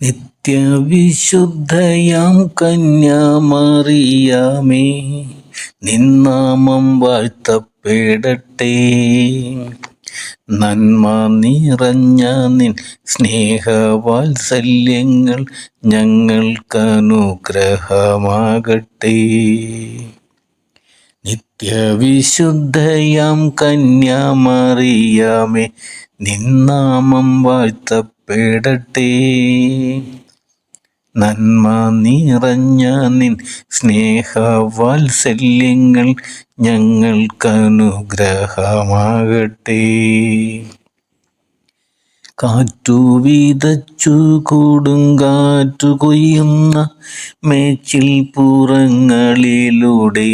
നിത്യവിശുദ്ധയാം കന്യാമറിയാമേ നിന്നാമം വാഴ്ത്തപ്പെടട്ടെ. നന്മ നിറഞ്ഞ നിൻ സ്നേഹവാത്സല്യങ്ങൾ ഞങ്ങൾക്കനുഗ്രഹമാകട്ടെ നിത്യവിശുദ്ധയാം കന്യാമറിയാമേ നിന്നാമം വാഴ്ത്തപ്പെടട്ടെ. നന്മ നിറഞ്ഞ നിൻ സ്നേഹവാത്സല്യങ്ങൾ ഞങ്ങൾക്കനുഗ്രഹമാകട്ടെ കാറ്റു വിതച്ചു കൊടുങ്കാറ്റു കൊയ്യുന്ന മേച്ചിൽ പുറങ്ങളിലൂടെ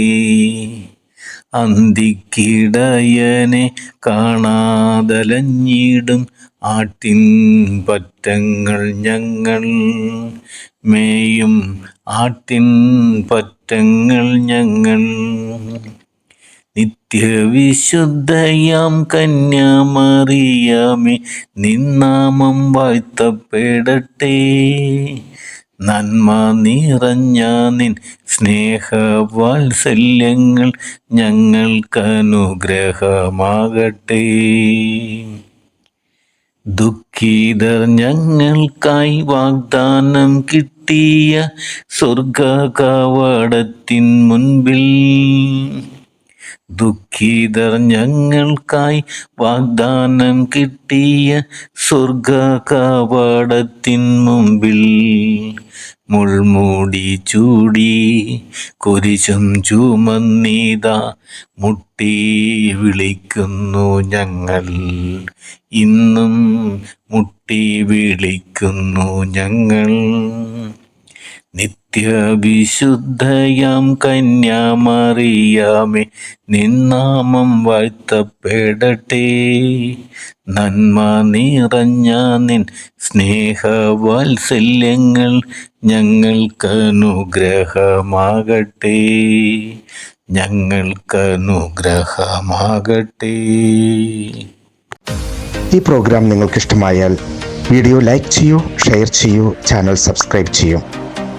അന്തിക്കിടയനെ കാണാതലഞ്ഞിടും ആട്ടിൻ പറ്റങ്ങൾ ഞങ്ങൾ. മേയും ആട്ടിൻ പറ്റങ്ങൾ ഞങ്ങൾ. നിത്യവിശുദ്ധയാം കന്യാമറിയാമേ നിന്നാമം വാഴ്ത്തപ്പെടട്ടെ. നന്മ നിറഞ്ഞ നിൻ സ്നേഹവാത്സല്യങ്ങൾ ഞങ്ങൾക്കനുഗ്രഹമാകട്ടെ. ദുഃഖിതർ ഞങ്ങൾക്കായി വാഗ്ദാനം കിട്ടിയ സ്വർഗ കവാടത്തിൻ മുൻപിൽ ദുഃഖിതർ ഞങ്ങൾക്കായി വാഗ്ദാനം കിട്ടിയ സ്വർഗ കവാടത്തിൻ മുമ്പിൽ മുൾമൂടി ചൂടി കുരിശും ചുമന്നീത മുട്ടി വിളിക്കുന്നു ഞങ്ങൾ. ഇന്നും മുട്ടി വിളിക്കുന്നു ഞങ്ങൾ. നിത്യവിശുദ്ധയാം കന്യാമറിയാമേ നിന്നാമം വാഴ്ത്തപ്പെടട്ടെ. നന്മ നിറഞ്ഞ നിൻ സ്നേഹവാത്സല്യങ്ങൾ ഞങ്ങൾക്കനുഗ്രഹമാകട്ടെ. ഞങ്ങൾക്കനുഗ്രഹമാകട്ടെ. ഈ പ്രോഗ്രാം നിങ്ങൾക്കിഷ്ടമായാൽ വീഡിയോ ലൈക്ക് ചെയ്യൂ ഷെയർ ചെയ്യൂ ചാനൽ സബ്സ്ക്രൈബ് ചെയ്യൂ.